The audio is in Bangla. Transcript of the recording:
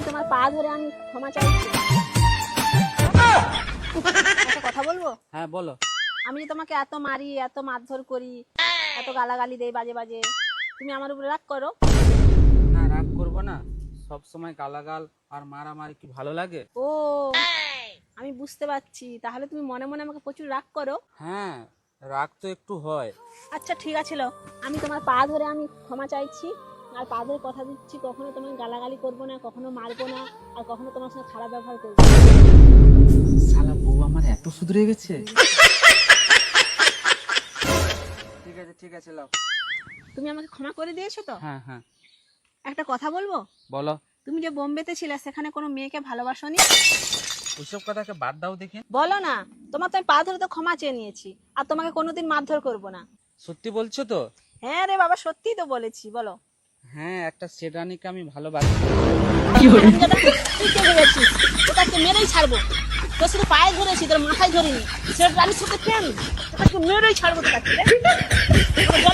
আমি তোমার পা ধরে আমি ক্ষমা চাইছি একটা কথা বলব? হ্যাঁ বলো। আমি যে তোমাকে এত মারি এত মারধর করি এত গালাগালি দেই বাজে বাজে তুমি আমার উপরে রাগ করো? না রাগ করব না। সব সময় গালাগাল আর মারামারি কি ভালো লাগে? ও আমি বুঝতে পারছি। তাহলে তুমি মনে মনে আমাকে প্রচুর রাগ করো? হ্যাঁ রাগ তো একটু হয়। আচ্ছা ঠিক আছে লো আমি তোমার পা ধরে আমি ক্ষমা চাইছি। আর পা ধরে কথা দিচ্ছি কখনো তোমাকে গালাগালি করব না কখনো মারবো না আর কখনো তোমার সঙ্গে খারাপ ব্যবহার করব না। শালা বউ আমার এত সুধরে গেছে। ঠিক আছে ঠিক আছে লাও। তুমি আমাকে ক্ষমা করে দিয়েছ তো? হ্যাঁ হ্যাঁ। একটা কথা বলব? বলো। তুমি যে বোম্বেতে ছিলে সেখানে কোনো মেয়েকে ভালোবাসনি? ওইসব কথাকে বাদ দাও দেখে। বলো না তোমার তো আমি পা ধরে তো ক্ষমা চেয়ে নিয়েছি আর তোমাকে কোনোদিন মারধর করব না। সত্যি বলছো তো? হ্যাঁ রে বাবা সত্যিই তো বলেছি বলো। হ্যাঁ একটা সেডানিকে আমি ভালোবাসি। দাদা, তুই কে ভেবেছিস ওটাকে মেরেই ছাড়বো। তোর শুধু পায়ে ধরেছি তোর মাথায় ধরিনি। সেটা আমি সাথে কেন ওটাকে মেরেই ছাড়বো তোকে